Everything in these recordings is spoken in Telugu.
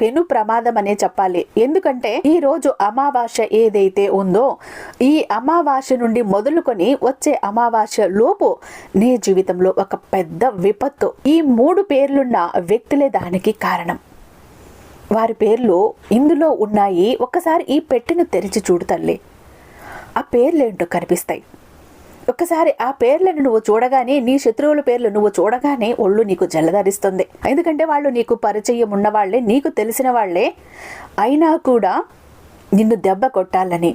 పెను ప్రమాదం అనే చెప్పాలి. ఎందుకంటే ఈ రోజు అమావాస్య ఏదైతే ఉందో ఈ అమావాస్య నుండి మొదలుకొని వచ్చే అమావాస్య లోపు నీ జీవితంలో ఒక పెద్ద విపత్తు. ఈ మూడు పేర్లున్న వ్యక్తులే దానికి కారణం. వారి పేర్లు ఇందులో ఉన్నాయి. ఒక్కసారి ఈ పెట్టెను తెరిచి చూడు తల్లి. ఆ పేర్లేంటో కనిపిస్తాయి. ఒక్కసారి ఆ పేర్లను నువ్వు చూడగానే నీ శత్రువుల పేర్లు నువ్వు చూడగానే ఒళ్ళు నీకు జలధరిస్తుంది. ఎందుకంటే వాళ్ళు నీకు పరిచయం ఉన్నవాళ్ళే నీకు తెలిసిన వాళ్ళే. అయినా కూడా నిన్ను దెబ్బ కొట్టాలని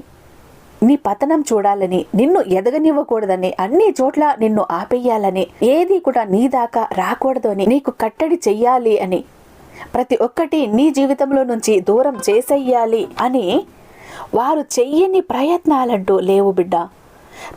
నీ పతనం చూడాలని నిన్ను ఎదగనివ్వకూడదని అన్ని చోట్ల నిన్ను ఆపేయాలని ఏది కూడా నీ దాకా రాకూడదు అని నీకు కట్టడి చెయ్యాలి అని ప్రతి ఒక్కటి నీ జీవితంలో నుంచి దూరం చేసేయాలి అని వారు చెయ్యని ప్రయత్నాలంటూ లేవు బిడ్డ.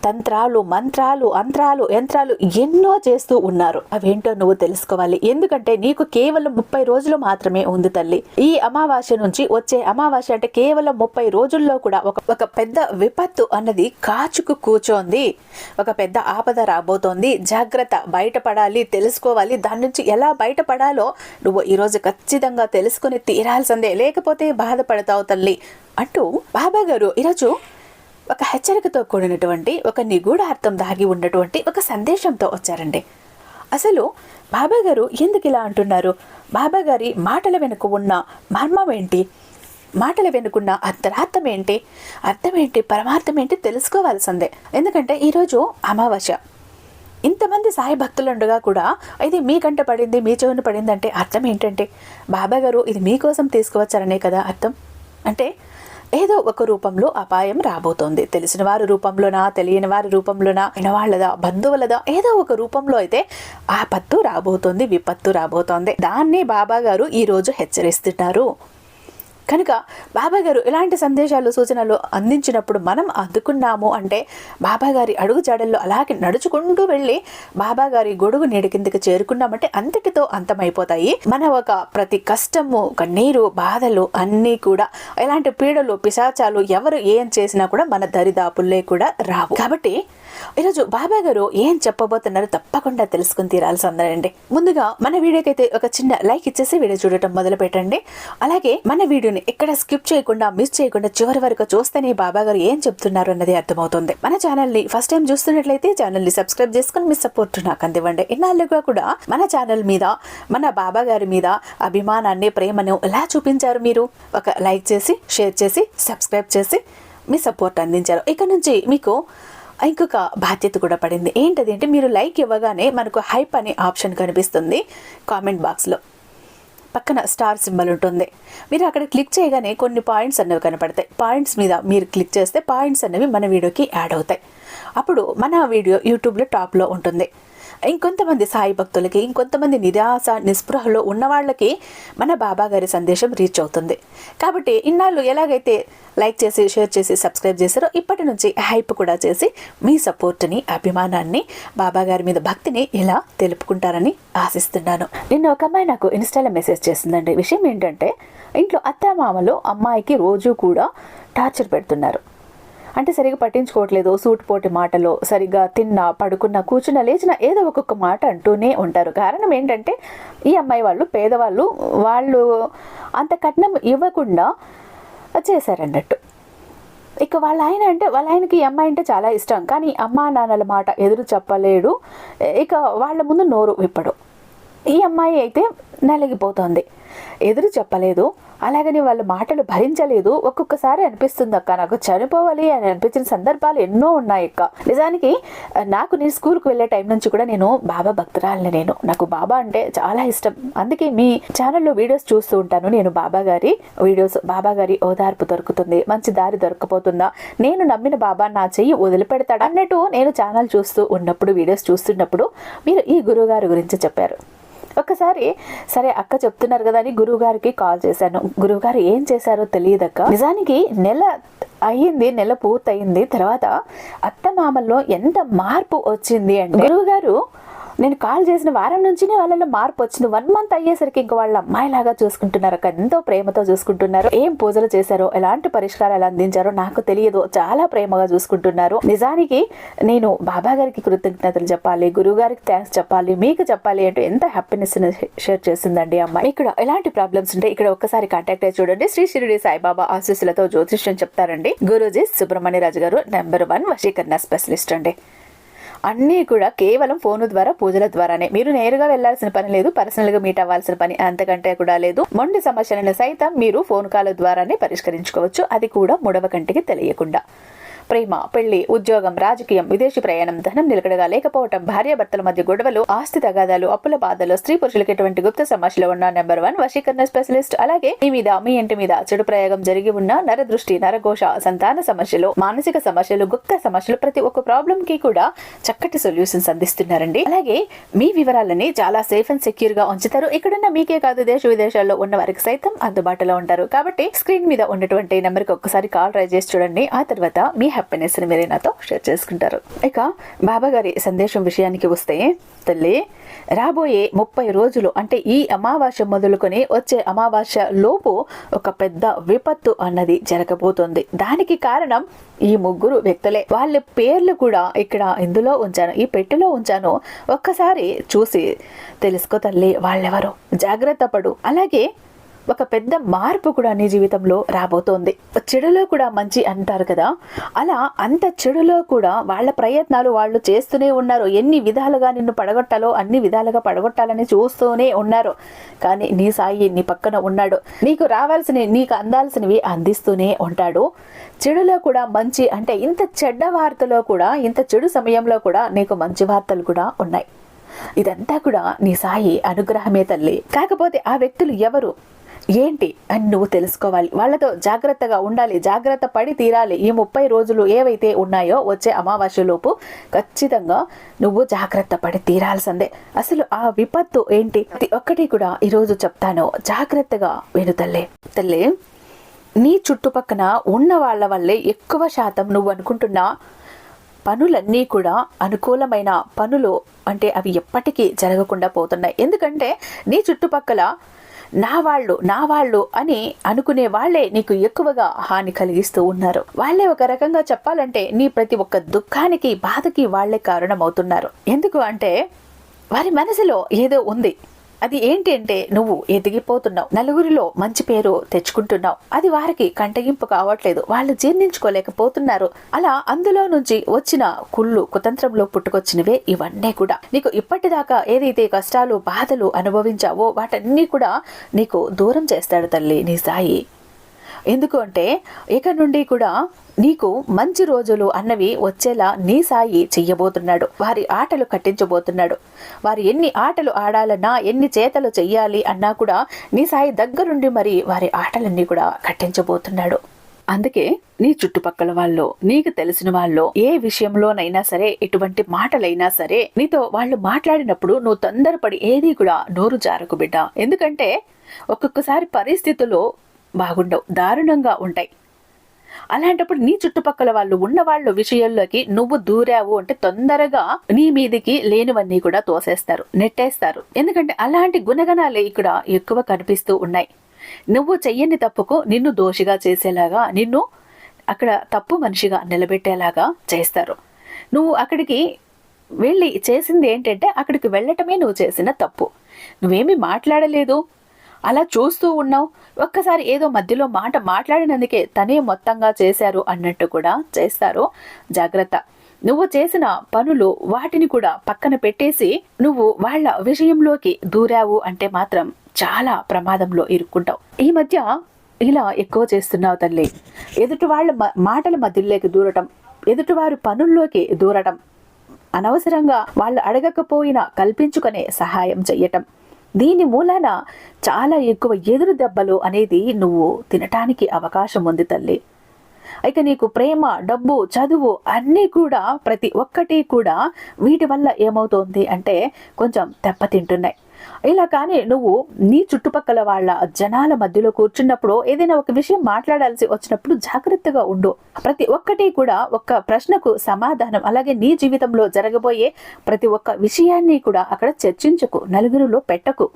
తంత్రాలు మంత్రాలు అంత్రాలు యంత్రాలు ఎన్నో చేస్తూ ఉన్నారు. అవేంటో నువ్వు తెలుసుకోవాలి. ఎందుకంటే నీకు కేవలం ముప్పై రోజులు మాత్రమే ఉంది తల్లి. ఈ అమావాస్య నుంచి వచ్చే అమావాస్య అంటే కేవలం ముప్పై రోజుల్లో కూడా ఒక ఒక పెద్ద విపత్తు అన్నది కాచుకు కూర్చోంది ఒక పెద్ద ఆపద రాబోతోంది. జాగ్రత్త బయటపడాలి తెలుసుకోవాలి. దాని నుంచి ఎలా బయటపడాలో నువ్వు ఈరోజు ఖచ్చితంగా తెలుసుకుని తీరాల్సిందే. లేకపోతే బాధపడతావు తల్లి. అంటూ బాబా గారు ఈరోజు ఒక హెచ్చరికతో కూడినటువంటి ఒక నిగూఢ అర్థం దాగి ఉన్నటువంటి ఒక సందేశంతో వచ్చారండి. అసలు బాబా గారు ఎందుకు ఇలా అంటున్నారు? బాబా గారి మాటల వెనుక ఉన్న మర్మం ఏంటి? మాటల వెనుకున్న అంతరార్థం ఏంటి? అర్థం ఏంటి? పరమార్థం ఏంటి? తెలుసుకోవాల్సిందే. ఎందుకంటే ఈరోజు అమావాస్య. ఇంతమంది సాయి భక్తులుండగా కూడా ఇది మీ కంట పడింది మీ చెవున పడింది అంటే అర్థం ఏంటంటే బాబా గారు ఇది మీకోసం తీసుకువచ్చారనే కదా అర్థం? అంటే ఏదో ఒక రూపంలో అపాయం రాబోతోంది. తెలిసిన వారి రూపంలోనా తెలియని వారి రూపంలోనా వాళ్ళదా బంధువులదా ఏదో ఒక రూపంలో అయితే ఆపత్తు రాబోతోంది విపత్తు రాబోతోంది. దాన్ని బాబా గారు ఈ రోజు హెచ్చరిస్తున్నారు. కనుక బాబా గారు ఇలాంటి సందేశాలు సూచనలు అందించినప్పుడు మనం అందుకున్నాము అంటే బాబా గారి అడుగు జాడల్లో అలాగే నడుచుకుంటూ వెళ్ళి బాబా గారి గొడుగు నీడి కిందకి చేరుకున్నామంటే అంతటితో అంతమైపోతాయి. మన ఒక ప్రతి కష్టము కన్నీరు బాధలు అన్నీ కూడా ఇలాంటి పీడలు పిశాచాలు ఎవరు ఏం చేసినా కూడా మన దరిదాపుల్లే కూడా రావు. కాబట్టి ఈరోజు బాబా గారు ఏం చెప్పబోతున్నారో తప్పకుండా తెలుసుకుని తీరాల్సిందండి ముందుగా మన వీడియోకైతే ఒక చిన్న లైక్ ఇచ్చేసి వీడియో చూడటం మొదలు పెట్టండి అలాగే మన వీడియోని ఎక్కడ స్కిప్ చేయకుండా మిస్ చేయకుండా చివరి వరకు చూస్తేనే బాబా గారు ఏం చెప్తున్నారు అన్నది అర్థమవుతుంది. మన ఛానల్ని ఫస్ట్ టైం చూస్తున్నట్లయితే ఛానల్ని సబ్స్క్రైబ్ చేసుకుని మీ సపోర్ట్ నాకు అందివ్వండి. ఇన్నాళ్ళుగా కూడా మన ఛానల్ మీద మన బాబా గారి మీద అభిమానాన్ని ప్రేమను ఎలా చూపించారు మీరు? ఒక లైక్ చేసి షేర్ చేసి సబ్స్క్రైబ్ చేసి మీ సపోర్ట్ అందించారు. ఇక నుంచి మీకు ఇంకొక బాధ్యత కూడా పడింది. ఏంటది అంటే మీరు లైక్ ఇవ్వగానే మనకు హైప్ అనే ఆప్షన్ కనిపిస్తుంది కామెంట్ బాక్స్లో. పక్కన స్టార్ సింబల్ ఉంటుంది. మీరు అక్కడ క్లిక్ చేయగానే కొన్ని పాయింట్స్ అన్నవి కనపడతాయి. పాయింట్స్ మీద మీరు క్లిక్ చేస్తే పాయింట్స్ అనేవి మన వీడియోకి యాడ్ అవుతాయి. అప్పుడు మన వీడియో యూట్యూబ్లో టాప్లో ఉంటుంది. ఇంకొంతమంది సాయి భక్తులకి ఇంకొంతమంది నిరాశ నిస్పృహలో ఉన్న వాళ్ళకి మన బాబా గారి సందేశం రీచ్ అవుతుంది. కాబట్టి ఇన్నాళ్ళు ఎలాగైతే లైక్ చేసి షేర్ చేసి సబ్స్క్రైబ్ చేశారో ఇప్పటి నుంచి హైప్ కూడా చేసి మీ సపోర్ట్ని అభిమానాన్ని బాబా గారి మీద భక్తిని ఇలా తెలుపుకుంటారని ఆశిస్తున్నాను. నిన్న ఒక అమ్మాయి నాకు ఇన్స్టాలో మెసేజ్ చేసిందండి. విషయం ఏంటంటే ఇంట్లో అత్తామామలు అమ్మాయికి రోజు కూడా టార్చర్ పెడుతున్నారు. అంటే సరిగా పట్టించుకోవట్లేదు సూటుపోటి మాటలో సరిగా తిన్నా పడుకున్నా కూర్చున్నా లేచిన ఏదో ఒక్కొక్క మాట అంటూనే ఉంటారు. కారణం ఏంటంటే ఈ అమ్మాయి వాళ్ళు పేదవాళ్ళు వాళ్ళు అంత కట్నం ఇవ్వకుండా చేశారన్నట్టు. ఇక వాళ్ళ ఆయన అంటే వాళ్ళ ఆయనకి ఈ అమ్మాయి అంటే చాలా ఇష్టం. కానీ అమ్మా నాన్నల మాట ఎదురు చెప్పలేడు. ఇక వాళ్ళ ముందు నోరు విప్పడు. ఈ అమ్మాయి అయితే నలిగిపోతుంది. ఎదురు చెప్పలేదు. అలాగని వాళ్ళ మాటలు భరించలేదు. ఒక్కొక్కసారి అనిపిస్తుంది అక్క నాకు చనిపోవాలి అని అనిపించిన సందర్భాలు ఎన్నో ఉన్నాయి అక్క. నిజానికి నాకు నేను స్కూల్కి వెళ్ళే టైం నుంచి కూడా నేను బాబా భక్తురాలని నేను. నాకు బాబా అంటే చాలా ఇష్టం. అందుకే మీ ఛానల్లో వీడియోస్ చూస్తూ ఉంటాను. నేను బాబా గారి వీడియోస్ బాబా గారి ఓదార్పు దొరుకుతుంది. మంచి దారి దొరకపోతుందా? నేను నమ్మిన బాబా నా చెయ్యి వదిలిపెడతాడు? అన్నట్టు నేను ఛానల్ చూస్తూ ఉన్నప్పుడు వీడియోస్ చూస్తున్నప్పుడు మీరు ఈ గురువుగారి గురించి చెప్పారు. ఒకసారి సరే అక్క చెప్తున్నారు కదా అని గురువు గారికి కాల్ చేశాను. గురువు గారు ఏం చేశారో తెలియదక్క. నిజానికి నెల అయ్యింది నెల పూర్తయింది. తర్వాత అత్తమామల్లో ఎంత మార్పు వచ్చింది అంటే గురువు గారు నేను కాల్ చేసిన వారం నుంచినే వాళ్ళలో మార్పు వచ్చింది. వన్ మంత్ అయ్యేసరికి ఇంకా వాళ్ళ అమ్మాయిలాగా చూసుకుంటున్నారు. ఎంతో ప్రేమతో చూసుకుంటున్నారు. ఏం పూజలు చేశారో ఎలాంటి పరిష్కారాలు అందించారో నాకు తెలియదు. చాలా ప్రేమగా చూసుకుంటున్నారు. నిజానికి నేను బాబా గారికి కృతజ్ఞతలు చెప్పాలి గురువు గారికి థ్యాంక్స్ చెప్పాలి మీకు చెప్పాలి అంటే ఎంత హ్యాపీనెస్ షేర్ చేసిందండి అమ్మాయి. ఇక్కడ ఎలాంటి ప్రాబ్లమ్స్ ఉంటే ఇక్కడ ఒక్కసారి కాంటాక్ట్ అయ్యి చూడండి. శ్రీ షిరిడి సాయిబాబా ఆశీస్సులతో జ్యోతిష్యం చెప్తారండి. గురూజీ సుబ్రహ్మణ్య రాజు గారు నెంబర్ వన్ వశీకరణ స్పెషలిస్ట్ అండి. అన్నీ కూడా కేవలం ఫోన్ ద్వారా పూజల ద్వారానే. మీరు నేరుగా వెళ్ళాల్సిన పని లేదు పర్సనల్గా మీట్ అవ్వాల్సిన పని అంతకంటే కూడా లేదు. మొండి సమస్యలను సైతం మీరు ఫోన్ కాల్ ద్వారానే పరిష్కరించుకోవచ్చు. అది కూడా మూడవ కంటికి తెలియకుండా. ప్రేమ పెళ్ళి ఉద్యోగం రాజకీయం విదేశీ ప్రయాణం ధనం నిలకడగా లేకపోవటం భార్యాభర్తల మధ్య గొడవలు ఆస్తి తగాదాలు అప్పుల బాధలు స్త్రీ పురుషులకి ఎటువంటి గుప్త సమస్యలు ఉన్న నెంబర్ వన్ వశీకరణ స్పెషలిస్ట్. అలాగే మీ మీద మీ ఇంటి మీద చెడు ప్రయోగం జరిగి ఉన్న నరదృష్టి నరఘోష సంతాన సమస్యలు మానసిక సమస్యలు గుప్త సమస్యలు ప్రతి ఒక్క ప్రాబ్లం కి కూడా చక్కటి సొల్యూషన్స్ అందిస్తున్నారండి. అలాగే మీ వివరాలని చాలా సేఫ్ అండ్ సెక్యూర్గా ఉంచుతారు. ఇక్కడున్న మీకే కాదు దేశ విదేశాల్లో ఉన్న వారికి సైతం అందుబాటులో ఉంటారు. కాబట్టి స్క్రీన్ మీద ఉన్నటువంటి నెంబర్కి ఒక్కసారి కాల్ ట్రై చేసి చూడండి. ఆ తర్వాత మీ హ్యాపీనెస్ని మీరే నాతో షేర్ చేసుకుంటారు. ఇక బాబా గారి సందేశం విషయానికి వస్తే తల్లి రాబోయే ముప్పై రోజులు అంటే ఈ అమావాస్య మొదలుకొని వచ్చే అమావాస్య లోపు ఒక పెద్ద విపత్తు అన్నది జరగబోతుంది. దానికి కారణం ఈ ముగ్గురు వ్యక్తులే. వాళ్ళ పేర్లు కూడా ఇక్కడ ఇందులో ఉంచాను ఈ పెట్టెలో ఉంచాను. ఒక్కసారి చూసి తెలుసుకో తల్లి వాళ్ళెవరు? జాగ్రత్త పడు. అలాగే ఒక పెద్ద మార్పు కూడా నీ జీవితంలో రాబోతోంది. చెడులో కూడా మంచి అంటారు కదా. అలా అంత చెడులో కూడా వాళ్ళ ప్రయత్నాలు వాళ్ళు చేస్తూనే ఉన్నారు. ఎన్ని విధాలుగా నిన్ను పడగొట్టాలో అన్ని విధాలుగా పడగొట్టాలని చూస్తూనే ఉన్నారు. కానీ నీ సాయి నీ పక్కన ఉన్నాడు. నీకు రావాల్సినవి నీకు అందాల్సినవి అందిస్తూనే ఉంటాడు. చెడులో కూడా మంచి అంటే ఇంత చెడ్డ వార్తలో కూడా ఇంత చెడు సమయంలో కూడా నీకు మంచి వార్తలు కూడా ఉన్నాయి. ఇదంతా కూడా నీ సాయి అనుగ్రహమే తల్లి. కాకపోతే ఆ వ్యక్తులు ఎవరు? ఏంటి అని నువ్వు తెలుసుకోవాలి. వాళ్ళతో జాగ్రత్తగా ఉండాలి జాగ్రత్త పడి తీరాలి. ఈ ముప్పై రోజులు ఏవైతే ఉన్నాయో వచ్చే అమావాస్యలోపు ఖచ్చితంగా నువ్వు జాగ్రత్త పడి తీరాల్సిందే. అసలు ఆ విపత్తు ఏంటి? ప్రతి ఒక్కటి కూడా ఈరోజు చెప్తాను. జాగ్రత్తగా విను తల్లి. తల్లే నీ చుట్టుపక్కన ఉన్న వాళ్ళ వల్లే ఎక్కువ శాతం నువ్వు అనుకుంటున్న పనులన్నీ కూడా అనుకూలమైన పనులు అంటే అవి ఎప్పటికీ జరగకుండా పోతున్నాయి. ఎందుకంటే నీ చుట్టుపక్కల నా వాళ్ళు నా వాళ్ళు అని అనుకునే వాళ్ళే నీకు ఎక్కువగా హాని కలిగిస్తూ ఉన్నారు. వాళ్ళే ఒక రకంగా చెప్పాలంటే నీ ప్రతి ఒక్క దుఃఖానికి బాధకి వాళ్ళే కారణమవుతున్నారు. ఎందుకు అంటే వారి మనసులో ఏదో ఉంది. అది ఏంటి అంటే నువ్వు ఎదిగిపోతున్నావు. నలుగురిలో మంచి పేరు తెచ్చుకుంటున్నావు. అది వారికి కంటగింపు కావట్లేదు. వాళ్ళు జీర్ణించుకోలేకపోతున్నారు. అలా అందులో నుంచి వచ్చిన కుళ్ళు కుతంత్రంలో పుట్టుకొచ్చినవే ఇవన్నీ కూడా. నీకు ఇప్పటిదాకా ఏదైతే కష్టాలు బాధలు అనుభవించావో వాటన్నీ కూడా నీకు దూరం చేస్తాడు తల్లి నీ సాయి. ఎందుకు అంటే ఇక నుండి కూడా నీకు మంచి రోజులు అన్నవి వచ్చేలా నీ సాయి చెయ్యబోతున్నాడు. వారి ఆటలు కట్టించబోతున్నాడు. వారు ఎన్ని ఆటలు ఆడాలన్నా ఎన్ని చేతలు చెయ్యాలి అన్నా కూడా నీ సాయి దగ్గరుండి మరి వారి ఆటలన్నీ కూడా కట్టించబోతున్నాడు. అందుకే నీ చుట్టుపక్కల వాళ్ళు నీకు తెలిసిన వాళ్ళు ఏ విషయంలోనైనా సరే ఎటువంటి మాటలైనా సరే నీతో వాళ్ళు మాట్లాడినప్పుడు నువ్వు తొందరపడి ఏది కూడా నోరు జారకు బిడ్డ. ఎందుకంటే ఒక్కొక్కసారి పరిస్థితులు బాగుండవు దారుణంగా ఉంటాయి. అలాంటప్పుడు నీ చుట్టుపక్కల వాళ్ళు ఉన్న వాళ్ళ విషయంలోకి నువ్వు దూరావు అంటే తొందరగా నీ మీదికి లేనివన్నీ కూడా తోసేస్తారు నెట్టేస్తారు. ఎందుకంటే అలాంటి గుణగణాలే ఇక్కడ ఎక్కువ కనిపిస్తూ ఉన్నాయి. నువ్వు చెయ్యని తప్పుకు నిన్ను దోషిగా చేసేలాగా నిన్ను అక్కడ తప్పు మనిషిగా నిలబెట్టేలాగా చేస్తారు. నువ్వు అక్కడికి వెళ్ళి చేసింది ఏంటంటే అక్కడికి వెళ్ళటమే నువ్వు చేసిన తప్పు. నువ్వేమీ మాట్లాడలేదు. అలా చూస్తూ ఉన్నావు? ఒక్కసారి ఏదో మధ్యలో మాట మాట్లాడినందుకే తనే మొత్తంగా చేశారు అన్నట్టు కూడా చేస్తారు. జాగ్రత్త. నువ్వు చేసిన పనులు వాటిని కూడా పక్కన పెట్టేసి నువ్వు వాళ్ళ విషయంలోకి దూరావు అంటే మాత్రం చాలా ప్రమాదంలో ఇరుక్కుంటావు. ఈ మధ్య ఇలా ఎక్కువ చేస్తున్నావు తల్లి. ఎదుటి వాళ్ళ మ- మాటల మధ్యలోకి దూరటం ఎదుటివారి పనుల్లోకి దూరటం అనవసరంగా వాళ్ళు అడగకపోయినా కల్పించుకునే సహాయం చెయ్యటం. దీని మూలాన చాలా ఎక్కువ ఎదురు దెబ్బలు అనేది నువ్వు తినటానికి అవకాశం ఉంది తల్లి. ఇక నీకు ప్రేమ డబ్బు చదువు అన్నీ కూడా ప్రతి ఒక్కటి కూడా వీటి వల్ల ఏమవుతోంది అంటే కొంచెం దెబ్బతింటున్నాయి. ఇలా కానీ నువ్వు నీ చుట్టుపక్కల వాళ్ళ జనాల మధ్యలో కూర్చున్నప్పుడు ఏదైనా ఒక విషయం మాట్లాడాల్సి వచ్చినప్పుడు జాగ్రత్తగా ఉండు. ప్రతి ఒక్కటి కూడా ఒక ప్రశ్నకు సమాధానం అలాగే నీ జీవితంలో జరగబోయే ప్రతి ఒక్క విషయాన్ని కూడా అక్కడ చర్చించకు. నలుగురిలో పెట్టకు.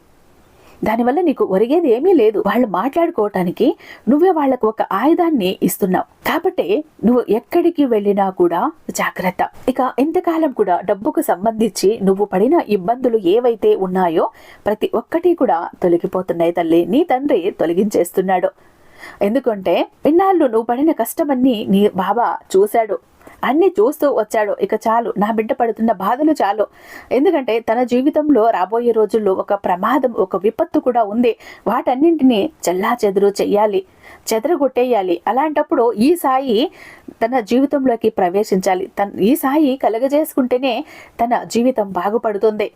దానివల్ల నీకు ఒరిగేది ఏమీ లేదు. వాళ్ళు మాట్లాడుకోవటానికి నువ్వే వాళ్ళకు ఒక ఆయుధాన్ని ఇస్తున్నావు. కాబట్టి నువ్వు ఎక్కడికి వెళ్ళినా కూడా జాగ్రత్త. ఇక ఇంతకాలం కూడా డబ్బుకు సంబంధించి నువ్వు పడిన ఇబ్బందులు ఏవైతే ఉన్నాయో ప్రతి ఒక్కటి కూడా తొలగిపోతున్నాయి తల్లి. నీ తండ్రి తొలగించేస్తున్నాడు. ఎందుకంటే ఇన్నాళ్ళు నువ్వు పడిన కష్టమన్నీ నీ బాబా చూశాడు. అన్ని చూస్తూ వచ్చాడు. ఇక చాలు నా బిడ్డ పడుతున్న బాధలు చాలు. ఎందుకంటే తన జీవితంలో రాబోయే రోజుల్లో ఒక ప్రమాదం ఒక విపత్తు కూడా ఉంది. వాటన్నింటినీ చెల్లా చెదురు చెయ్యాలి చెదరగొట్టేయాలి. అలాంటప్పుడు ఈ సాయి తన జీవితంలోకి ప్రవేశించాలి. తన ఈ సాయి కలగజేసుకుంటేనే తన జీవితం బాగుపడుతుంది.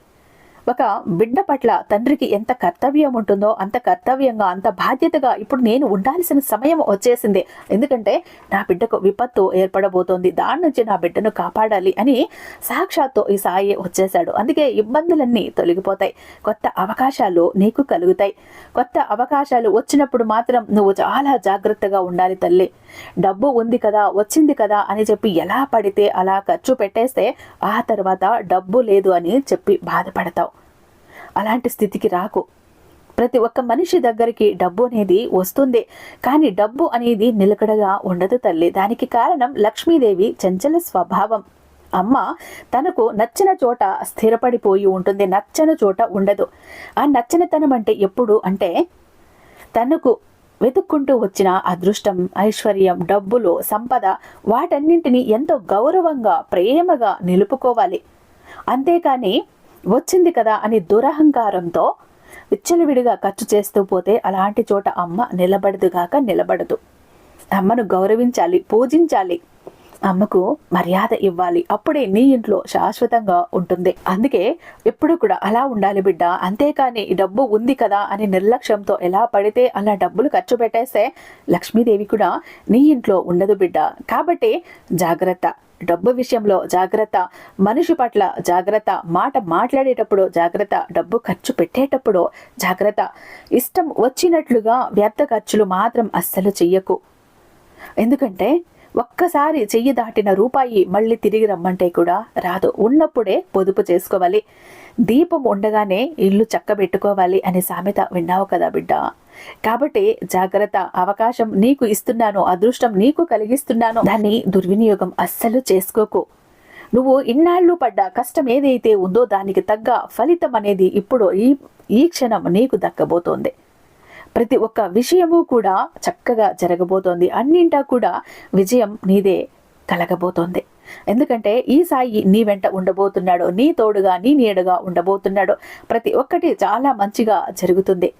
ఒక బిడ్డ పట్ల తండ్రికి ఎంత కర్తవ్యం ఉంటుందో అంత కర్తవ్యంగా అంత బాధ్యతగా ఇప్పుడు నేను ఉండాల్సిన సమయం వచ్చేసింది. ఎందుకంటే నా బిడ్డకు విపత్తు ఏర్పడబోతోంది. దాని నుంచి నా బిడ్డను కాపాడాలి అని సాక్షాత్తు ఈ సాయి వచ్చేశాడు. అందుకే ఇబ్బందులన్నీ తొలగిపోతాయి. కొత్త అవకాశాలు నీకు కలుగుతాయి. కొత్త అవకాశాలు వచ్చినప్పుడు మాత్రం నువ్వు చాలా జాగ్రత్తగా ఉండాలి తల్లి. డబ్బు ఉంది కదా వచ్చింది కదా అని చెప్పి ఎలా పడితే అలా ఖర్చు పెట్టేస్తే ఆ తర్వాత డబ్బు లేదు అని చెప్పి బాధపడతావు. అలాంటి స్థితికి రాకు. ప్రతి ఒక్క మనిషి దగ్గరికి డబ్బు అనేది వస్తుంది. కానీ డబ్బు అనేది నిలకడగా ఉండదు తల్లి. దానికి కారణం లక్ష్మీదేవి చంచల స్వభావం. అమ్మ తనకు నచ్చిన చోట స్థిరపడిపోయి ఉంటుంది. నచ్చని చోట ఉండదు. ఆ నచ్చనితనం అంటే ఎప్పుడు అంటే తనకు వెతుక్కుంటూ వచ్చిన అదృష్టం ఐశ్వర్యం డబ్బులు సంపద వాటన్నింటినీ ఎంతో గౌరవంగా ప్రేమగా నిలుపుకోవాలి. అంతేకాని వచ్చింది కదా అని దురహంకారంతో విచ్చలవిడిగా ఖర్చు చేస్తూ పోతే అలాంటి చోట అమ్మ నిలబడదుగాక నిలబడదు. అమ్మను గౌరవించాలి పూజించాలి. అమ్మకు మర్యాద ఇవ్వాలి. అప్పుడే నీ ఇంట్లో శాశ్వతంగా ఉంటుంది. అందుకే ఎప్పుడు కూడా అలా ఉండాలి బిడ్డ. అంతేకాని డబ్బు ఉంది కదా అని నిర్లక్ష్యంతో ఎలా పడితే అలా డబ్బులు ఖర్చు పెట్టేస్తే లక్ష్మీదేవి కూడా నీ ఇంట్లో ఉండదు బిడ్డ. కాబట్టి జాగ్రత్త. డబ్బు విషయంలో జాగ్రత్త మనిషి పట్ల జాగ్రత్త మాట మాట్లాడేటప్పుడు జాగ్రత్త డబ్బు ఖర్చు పెట్టేటప్పుడు జాగ్రత్త. ఇష్టం వచ్చినట్లుగా వ్యర్థ ఖర్చులు మాత్రం అస్సలు చెయ్యకు. ఎందుకంటే ఒక్కసారి చెయ్యి దాటిన రూపాయి మళ్ళీ తిరిగి రమ్మంటే కూడా రాదు. ఉన్నప్పుడే పొదుపు చేసుకోవాలి. దీపం ఉండగానే ఇల్లు చక్కబెట్టుకోవాలి అనే సామెత విన్నావు కదా బిడ్డ. కాబట్టి జాగ్రత్త. అవకాశం నీకు ఇస్తున్నాను అదృష్టం నీకు కలిగిస్తున్నాను. దాన్ని దుర్వినియోగం అస్సలు చేసుకోకు. నువ్వు ఇన్నాళ్ళు పడ్డ కష్టం ఏదైతే ఉందో దానికి తగ్గ ఫలితం అనేది ఇప్పుడు ఈ ఈ క్షణం నీకు దక్కబోతోంది. ప్రతి ఒక్క విషయము కూడా చక్కగా జరగబోతోంది. అన్నింటా కూడా విజయం నీదే కలగబోతోంది. ఎందుకంటే ఈ సాయి నీ వెంట ఉండబోతున్నాడు. నీ తోడుగా నీ నీడగా ఉండబోతున్నాడు. ప్రతి ఒక్కటి చాలా మంచిగా జరుగుతుంది.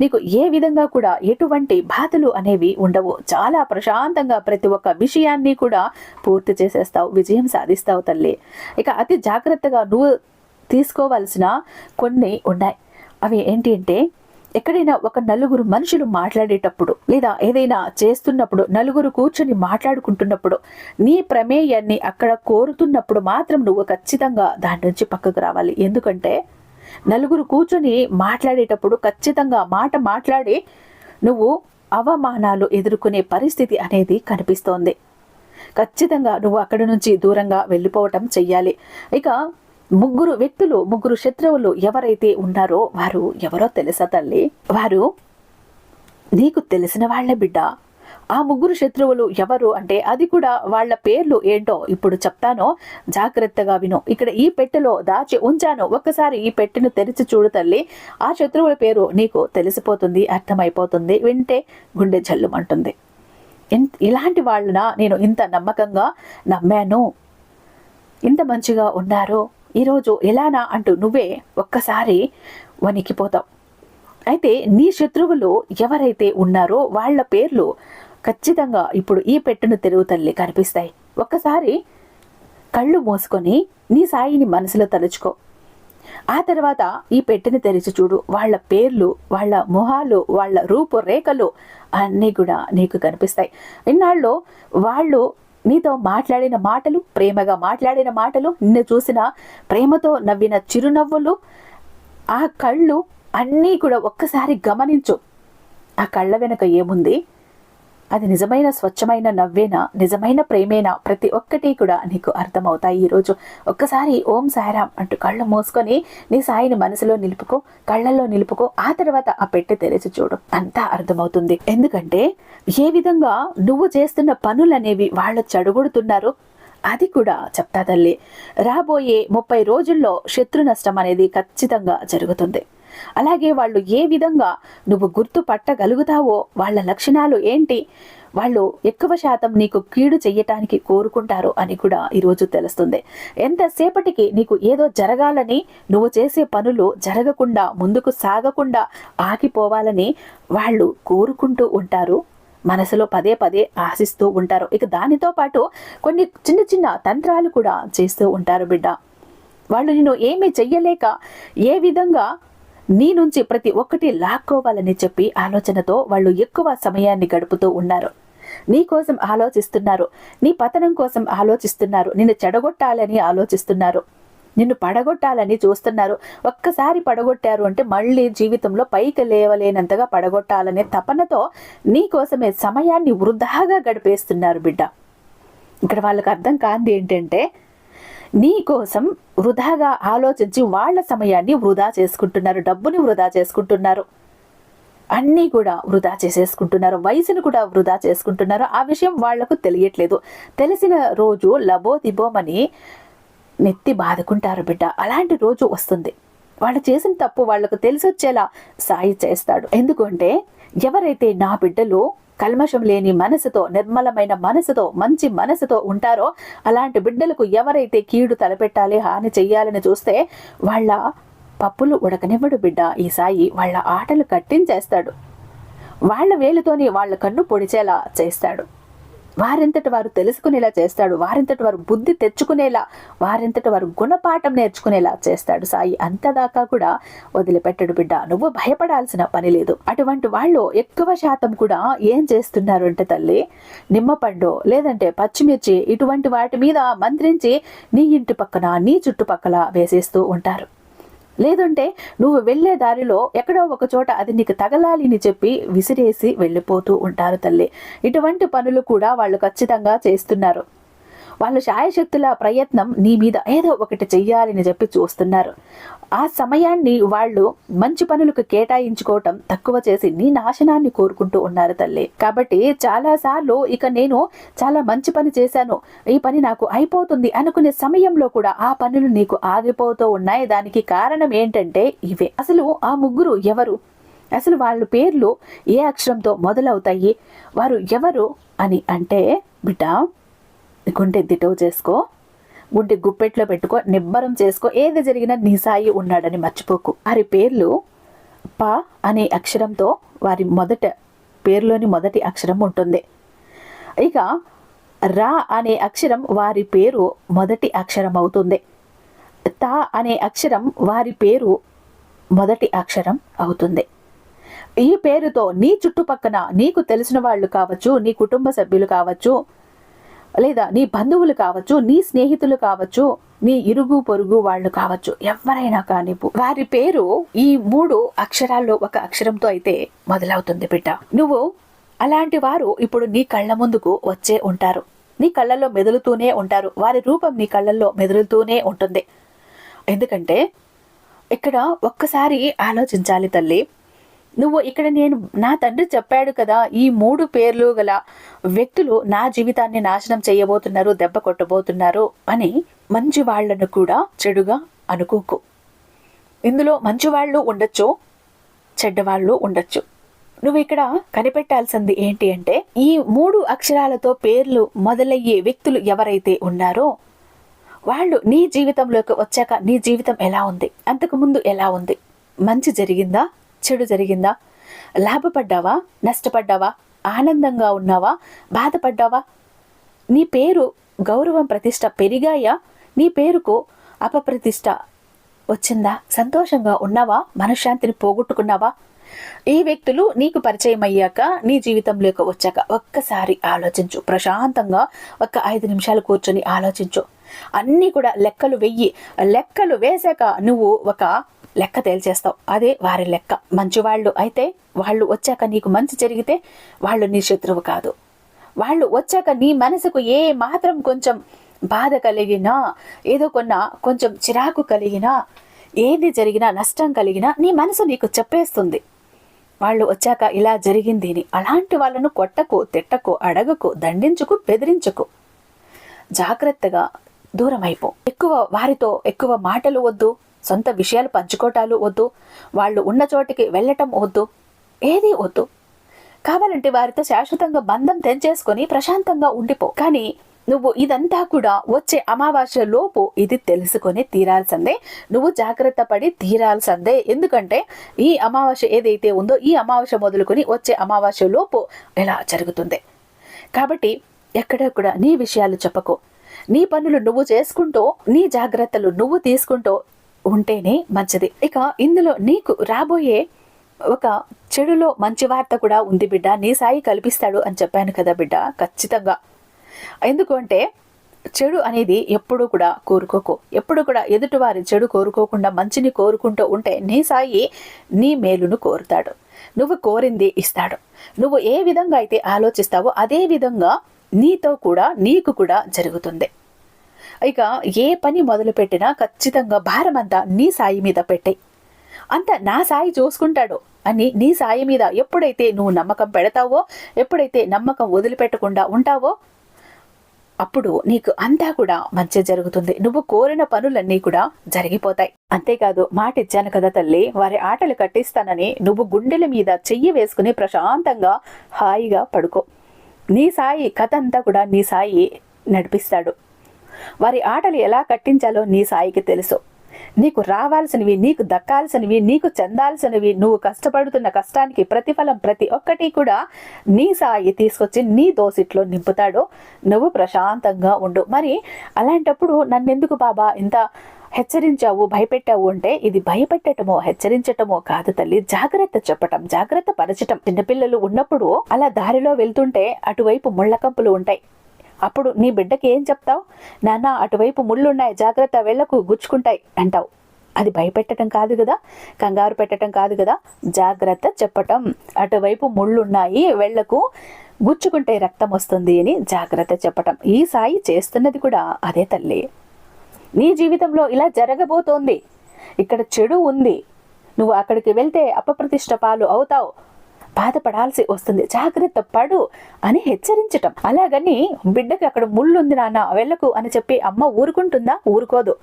నీకు ఏ విధంగా కూడా ఎటువంటి బాధలు అనేవి ఉండవు. చాలా ప్రశాంతంగా ప్రతి ఒక్క విషయాన్ని కూడా పూర్తి చేసేస్తావు. విజయం సాధిస్తావు తల్లి. ఇక అతి జాగ్రత్తగా నువ్వు తీసుకోవాల్సిన కొన్ని ఉన్నాయి. అవి ఏంటి అంటే ఎక్కడైనా ఒక నలుగురు మనుషులు మాట్లాడేటప్పుడు లేదా ఏదైనా చేస్తున్నప్పుడు నలుగురు కూర్చొని మాట్లాడుకుంటున్నప్పుడు నీ ప్రమేయాన్ని అక్కడ కోరుతున్నప్పుడు మాత్రం నువ్వు ఖచ్చితంగా దాని నుంచి పక్కకు రావాలి. ఎందుకంటే నలుగురు కూర్చొని మాట్లాడేటప్పుడు ఖచ్చితంగా మాట మాట్లాడి నువ్వు అవమానాలు ఎదుర్కొనే పరిస్థితి అనేది కనిపిస్తోంది. ఖచ్చితంగా నువ్వు అక్కడి నుంచి దూరంగా వెళ్ళిపోవటం చెయ్యాలి. ఇక ముగ్గురు వ్యక్తులు ముగ్గురు శత్రువులు ఎవరైతే ఉన్నారో వారు ఎవరో తెలుసా తల్లి? వారు నీకు తెలిసిన వాళ్ళే బిడ్డ. ఆ ముగ్గురు శత్రువులు ఎవరు అంటే అది కూడా వాళ్ళ పేర్లు ఏంటో ఇప్పుడు చెప్తానో. జాగ్రత్తగా విను. ఇక్కడ ఈ పెట్టెలో దాచి ఉంచాను. ఒక్కసారి ఈ పెట్టెను తెరిచి చూడు తల్లి. ఆ శత్రువుల పేరు నీకు తెలిసిపోతుంది అర్థమైపోతుంది. వింటే గుండె జల్లుమంటుంది. ఇలాంటి వాళ్ళన నేను ఇంత నమ్మకంగా నమ్మాను? ఇంత మంచిగా ఉన్నారు? ఈరోజు ఎలానా అంటూ నువ్వే ఒక్కసారి వణికిపోతావు అయితే నీ శత్రువులు ఎవరైతే ఉన్నారో వాళ్ళ పేర్లు ఖచ్చితంగా ఇప్పుడు ఈ పెట్టును తెరుగు తల్లి కనిపిస్తాయి. ఒక్కసారి కళ్ళు మూసుకొని నీ సాయిని మనసులో తలుచుకో. ఆ తర్వాత ఈ పెట్టెని తెరిచి చూడు. వాళ్ళ పేర్లు వాళ్ళ మొహాలు వాళ్ళ రూపురేఖలు అన్నీ కూడా నీకు కనిపిస్తాయి. ఇన్నాళ్ళు వాళ్ళు నీతో మాట్లాడిన మాటలు ప్రేమగా మాట్లాడిన మాటలు నిన్ను చూసిన ప్రేమతో నవ్విన చిరునవ్వులు ఆ కళ్ళు అన్నీ కూడా ఒక్కసారి గమనించు. ఆ కళ్ళ వెనుక ఏముంది? అది నిజమైన స్వచ్ఛమైన నవ్వేనా నిజమైన ప్రేమేనా? ప్రతి ఒక్కటి కూడా నీకు అర్థమవుతాయి ఈరోజు. ఒక్కసారి ఓం సాయిరామ్ అంటూ కళ్ళు మూసుకొని నీ సాయిని మనసులో నిలుపుకో కళ్ళల్లో నిలుపుకో ఆ తర్వాత ఆ పెట్టె తెరిచి చూడు. అంతా అర్థమవుతుంది. ఎందుకంటే ఏ విధంగా నువ్వు చేస్తున్న పనులనేవి వాళ్ళు చెడగొడుతున్నారు అది కూడా చెప్తా తల్లి. రాబోయే ముప్పై రోజుల్లో శత్రు నష్టం అనేది ఖచ్చితంగా జరుగుతుంది. అలాగే వాళ్ళు ఏ విధంగా నువ్వు గుర్తుపట్టగలుగుతావో వాళ్ళ లక్షణాలు ఏంటి? వాళ్ళు ఎక్కువ శాతం నీకు కీడు చెయ్యటానికి కోరుకుంటారు అని కూడా ఈరోజు తెలుస్తుంది. ఎంతసేపటికి నీకు ఏదో జరగాలని నువ్వు చేసే పనులు జరగకుండా ముందుకు సాగకుండా ఆగిపోవాలని వాళ్ళు కోరుకుంటూ ఉంటారు. మనసులో పదే పదే ఆశిస్తూ ఉంటారు. ఇక దానితో పాటు కొన్ని చిన్న చిన్న తంత్రాలు కూడా చేస్తూ ఉంటారు బిడ్డ. వాళ్ళు నేను ఏమీ చెయ్యలేక ఏ విధంగా నీ నుంచి ప్రతి ఒక్కటి లాక్కోవాలని చెప్పి ఆలోచనతో వాళ్ళు ఎక్కువ సమయాన్ని గడుపుతూ ఉన్నారు. నీ కోసం ఆలోచిస్తున్నారు. నీ పతనం కోసం ఆలోచిస్తున్నారు. నిన్ను చెడగొట్టాలని ఆలోచిస్తున్నారు. నిన్ను పడగొట్టాలని చూస్తున్నారు. ఒక్కసారి పడగొట్టారు అంటే మళ్ళీ జీవితంలో పైకి లేవలేనంతగా పడగొట్టాలనే తపనతో నీ కోసమే సమయాన్ని వృధాగా గడిపేస్తున్నారు బిడ్డ. ఇక్కడ వాళ్ళకి అర్థం కాంది ఏంటంటే నీ కోసం వృధాగా ఆలోచించి వాళ్ళ సమయాన్ని వృధా చేసుకుంటున్నారు డబ్బుని వృధా చేసుకుంటున్నారు. అన్నీ కూడా వృధా చేసేసుకుంటున్నారు వయసును కూడా వృధా చేసుకుంటున్నారు. ఆ విషయం వాళ్ళకు తెలియట్లేదు. తెలిసిన రోజు లబోదిబోమని నెత్తి బాదుకుంటారు బిడ్డ. అలాంటి రోజు వస్తుంది. వాళ్ళు చేసిన తప్పు వాళ్ళకు తెలిసొచ్చేలా సాయి చేస్తాడు. ఎందుకంటే ఎవరైతే నా బిడ్డలు కల్మషం లేని మనసుతో నిర్మలమైన మనసుతో మంచి మనసుతో ఉంటారో అలాంటి బిడ్డలకు ఎవరైతే కీడు తలపెట్టాలి హాని చెయ్యాలని చూస్తే వాళ్ళ పప్పులు ఉడకనివ్వడు బిడ్డ. ఈ సాయి వాళ్ళ ఆటలు కట్టించేస్తాడు. వాళ్ళ వేలుతోని వాళ్ళ కన్ను పొడిచేలా చేస్తాడు. వారింతటి వారు తెలుసుకునేలా చేస్తాడు. వారింతటి వారు బుద్ధి తెచ్చుకునేలా వారింతటి వారు గుణపాఠం నేర్చుకునేలా చేస్తాడు. సాయి అంతదాకా కూడా వదిలిపెట్టడు బిడ్డ. నువ్వు భయపడాల్సిన పని లేదు. అటువంటి వాళ్ళు ఎక్కువ శాతం కూడా ఏం చేస్తున్నారు అంటే తల్లి నిమ్మపండు లేదంటే పచ్చిమిర్చి ఇటువంటి వాటి మీద మంత్రించి నీ ఇంటి పక్కన నీ చుట్టుపక్కల వేసేస్తూ ఉంటారు. లేదంటే నువ్వు వెళ్ళే దారిలో ఎక్కడో ఒక చోట అది నీకు తగలాలి అని చెప్పి విసిరేసి వెళ్ళిపోతూ ఉంటారు తల్లి. ఇటువంటి పనులు కూడా వాళ్ళు ఖచ్చితంగా చేస్తున్నారు. వాళ్ళు శాయశక్తుల ప్రయత్నం నీ మీద ఏదో ఒకటి చెయ్యాలని చెప్పి చూస్తున్నారు. ఆ సమయాన్ని వాళ్ళు మంచి పనులకు కేటాయించుకోవటం తక్కువ చేసి నీ నాశనాన్ని కోరుకుంటూ ఉన్నారు తల్లి. కాబట్టి చాలా సార్లు ఇక నేను చాలా మంచి పని చేశాను ఈ పని నాకు అయిపోతుంది అనుకునే సమయంలో కూడా ఆ పనులు నీకు ఆగిపోతూ ఉన్నాయి. దానికి కారణం ఏంటంటే ఇవే. అసలు ఆ ముగ్గురు ఎవరు? అసలు వాళ్ళ పేర్లు ఏ అక్షరంతో మొదలవుతాయి? వారు ఎవరు అని అంటే బిడ్డ గుండె దిటవు చేసుకో. గుండె గుప్పెట్లో పెట్టుకో. నిబ్బరం చేసుకో. ఏది జరిగినా నీ సాయి ఉన్నాడని మర్చిపోకు. వారి పేర్లు ప అనే అక్షరంతో వారి మొదట పేరులోని మొదటి అక్షరం ఉంటుంది. ఇక రా అనే అక్షరం వారి పేరు మొదటి అక్షరం అవుతుంది. తా అనే అక్షరం వారి పేరు మొదటి అక్షరం అవుతుంది. ఈ పేరుతో నీ చుట్టుపక్కన నీకు తెలిసిన వాళ్ళు కావచ్చు నీ కుటుంబ సభ్యులు కావచ్చు లేదా నీ బంధువులు కావచ్చు నీ స్నేహితులు కావచ్చు నీ ఇరుగు పొరుగు వాళ్ళు కావచ్చు ఎవరైనా కానీ వారి పేరు ఈ మూడు అక్షరాల్లో ఒక అక్షరంతో అయితే మొదలవుతుంది బిడ్డ. నువ్వు అలాంటి వారు ఇప్పుడు నీ కళ్ళ ముందుకు వచ్చే ఉంటారు. నీ కళ్ళల్లో మెదులుతూనే ఉంటారు. వారి రూపం నీ కళ్ళల్లో మెదులుతూనే ఉంటుంది. ఎందుకంటే ఇక్కడ ఒక్కసారి ఆలోచించాలి తల్లి నువ్వు ఇక్కడ నేను నా తండ్రి చెప్పాడు కదా ఈ మూడు పేర్లు గల వ్యక్తులు నా జీవితాన్ని నాశనం చేయబోతున్నారు దెబ్బ కొట్టబోతున్నారు అని మంచి వాళ్ళను కూడా చెడుగా అనుకోకు. ఇందులో మంచి వాళ్ళు ఉండొచ్చు చెడ్డవాళ్ళు ఉండొచ్చు. నువ్వు ఇక్కడ కనిపెట్టాల్సింది ఏంటి అంటే ఈ మూడు అక్షరాలతో పేర్లు మొదలయ్యే వ్యక్తులు ఎవరైతే ఉన్నారో వాళ్ళు నీ జీవితంలోకి వచ్చాక నీ జీవితం ఎలా ఉంది? అంతకుముందు ఎలా ఉంది? మంచి జరిగిందా? చెడు జరిగిందా? లాభపడ్డావా? నష్టపడ్డావా? ఆనందంగా ఉన్నావా? బాధపడ్డావా? నీ పేరు గౌరవం ప్రతిష్ట పెరిగాయా? నీ పేరుకు అపప్రతిష్ట వచ్చిందా? సంతోషంగా ఉన్నావా? మనశ్శాంతిని పోగొట్టుకున్నావా? ఈ వ్యక్తులు నీకు పరిచయం అయ్యాక నీ జీవితంలోకి వచ్చాక ఒక్కసారి ఆలోచించు. ప్రశాంతంగా ఒక్క ఐదు నిమిషాలు కూర్చొని ఆలోచించు. అన్నీ కూడా లెక్కలు వెయ్యి. లెక్కలు వేశాక నువ్వు ఒక లెక్క తేల్చేస్తావు. అదే వారి లెక్క. మంచివాళ్ళు అయితే వాళ్ళు వచ్చాక నీకు మంచి జరిగితే వాళ్ళు నీ శత్రువు కాదు. వాళ్ళు వచ్చాక నీ మనసుకు ఏ మాత్రం కొంచెం బాధ కలిగినా ఏదో కొన్న కొంచెం చిరాకు కలిగినా ఏది జరిగినా నష్టం కలిగినా నీ మనసు నీకు చెప్పేస్తుంది. వాళ్ళు వచ్చాక ఇలా జరిగింది అని. అలాంటి వాళ్ళను కొట్టకు తిట్టకు అడగకు దండించుకు బెదిరించుకు. జాగ్రత్తగా దూరం అయిపో ఎక్కువ వారితో ఎక్కువ మాటలు వద్దు. సొంత విషయాలు పంచుకోవటాలు వద్దు. వాళ్ళు ఉన్న చోటికి వెళ్ళటం వద్దు. ఏదీ వద్దు. కావాలంటే వారితో శాశ్వతంగా బంధం తెంచేసుకొని ప్రశాంతంగా ఉండిపో. కానీ నువ్వు ఇదంతా కూడా వచ్చే అమావాస్య లోపు ఇది తెలుసుకొని తీరాల్సిందే. నువ్వు జాగ్రత్త పడి తీరాల్సిందే. ఎందుకంటే ఈ అమావాస్య ఏదైతే ఉందో ఈ అమావాస్య మొదలుకొని వచ్చే అమావాస్య లోపు ఇలా జరుగుతుంది. కాబట్టి ఎక్కడెక్కడ నీ విషయాలు చెప్పకు. నీ పనులు నువ్వు చేసుకుంటూ నీ జాగ్రత్తలు నువ్వు తీసుకుంటూ ఉంటేనే మంచిది. ఇక ఇందులో నీకు రాబోయే ఒక చెడులో మంచి వార్త కూడా ఉంది బిడ్డ. నీ సాయి కల్పిస్తాడు అని చెప్పాను కదా బిడ్డ. ఖచ్చితంగా. ఎందుకు అంటే చెడు అనేది ఎప్పుడు కూడా కోరుకోకు. ఎప్పుడు కూడా ఎదుటివారి చెడు కోరుకోకుండా మంచిని కోరుకుంటూ ఉంటే నీ సాయి నీ మేలును కోరుతాడు. నువ్వు కోరింది ఇస్తాడు. నువ్వు ఏ విధంగా అయితే ఆలోచిస్తావో అదే విధంగా నీతో కూడా నీకు కూడా జరుగుతుంది. ఇక ఏ పని మొదలుపెట్టినా ఖచ్చితంగా భారమంతా నీ సాయి మీద పెట్టే. అంత నా సాయి చూసుకుంటాడు అని నీ సాయి మీద ఎప్పుడైతే నువ్వు నమ్మకం పెడతావో ఎప్పుడైతే నమ్మకం వదిలిపెట్టకుండా ఉంటావో అప్పుడు నీకు అంతా కూడా మంచి జరుగుతుంది. నువ్వు కోరిన పనులన్నీ కూడా జరిగిపోతాయి. అంతేకాదు మాట ఇచ్చాను కదా తల్లి వారి ఆటలు కట్టిస్తానని నువ్వు గుండెల మీద చెయ్యి వేసుకుని ప్రశాంతంగా హాయిగా పడుకో. నీ సాయి కథ అంతా కూడా నీ సాయి నడిపిస్తాడు. వారి ఆటలు ఎలా కట్టించాలో నీ సాయికి తెలుసు. నీకు రావాల్సినవి నీకు దక్కాల్సినవి నీకు చెందాల్సినవి నువ్వు కష్టపడుతున్న కష్టానికి ప్రతిఫలం ప్రతి ఒక్కటి కూడా నీ సాయి తీసుకొచ్చి నీ దోసిట్లో నింపుతాడు. నువ్వు ప్రశాంతంగా ఉండు. మరి అలాంటప్పుడు నన్నెందుకు బాబా ఇంత హెచ్చరించావు భయపెట్టావు అంటే ఇది భయపెట్టటమో హెచ్చరించటమో కాదు తల్లి. జాగ్రత్త చెప్పటం జాగ్రత్త పరచటం. చిన్నపిల్లలు ఉన్నప్పుడు అలా దారిలో వెళ్తుంటే అటువైపు ముళ్ళకంపులు ఉంటాయి. అప్పుడు నీ బిడ్డకి ఏం చెప్తావు? నాన్న అటువైపు ముళ్ళున్నాయి జాగ్రత్త వెళ్ళకు గుచ్చుకుంటాయి అంటావు. అది భయపెట్టడం కాదు కదా? కంగారు పెట్టడం కాదు కదా? జాగ్రత్త చెప్పటం. అటువైపు ముళ్ళున్నాయి వెళ్ళకు గుచ్చుకుంటే రక్తం వస్తుంది అని జాగ్రత్త చెప్పటం. ఈ సాయి చేస్తున్నది కూడా అదే తల్లి. నీ జీవితంలో ఇలా జరగబోతోంది. ఇక్కడ చెడు ఉంది. నువ్వు అక్కడికి వెళ్తే అపప్రతిష్ట పాలు అవుతావు. బాధపడాల్సి వస్తుంది. జాగ్రత్త పడు అని హెచ్చరించటం. అలాగని బిడ్డకి అక్కడ ముళ్ళు ఉంది నాన్న వెళ్ళకు అని చెప్పి అమ్మ ఊరుకుంటుందా? ఊరుకోదు.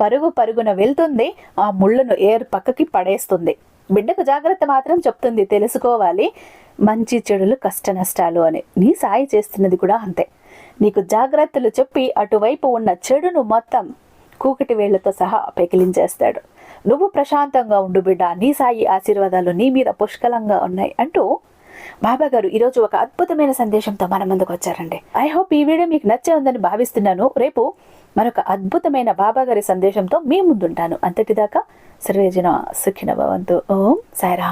పరుగు పరుగున వెళ్తుంది ఆ ముళ్ళను ఏర్ పక్కకి పడేస్తుంది. బిడ్డకు జాగ్రత్త మాత్రం చెప్తుంది తెలుసుకోవాలి. మంచి చెడులు కష్ట నష్టాలు అని. నీ సాయి చేస్తున్నది కూడా అంతే. నీకు జాగ్రత్తలు చెప్పి అటువైపు ఉన్న చెడును మొత్తం కూకటి వేళ్ళతో సహా పెకిలించేస్తాడు. నువ్వు ప్రశాంతంగా ఉండు బిడ్డ నీ సాయి ఆశీర్వాదాలు నీ మీద పుష్కలంగా ఉన్నాయి అంటూ బాబా గారు ఈరోజు ఒక అద్భుతమైన సందేశంతో మన ముందుకు వచ్చారండి. ఐ హోప్ ఈ వీడియో మీకు నచ్చే ఉందని భావిస్తున్నాను. రేపు మరొక అద్భుతమైన బాబా గారి సందేశంతో మీ ముందుంటాను. అంతటిదాకా సర్వేజన సుఖిన భవంతు ఓం సాయిరా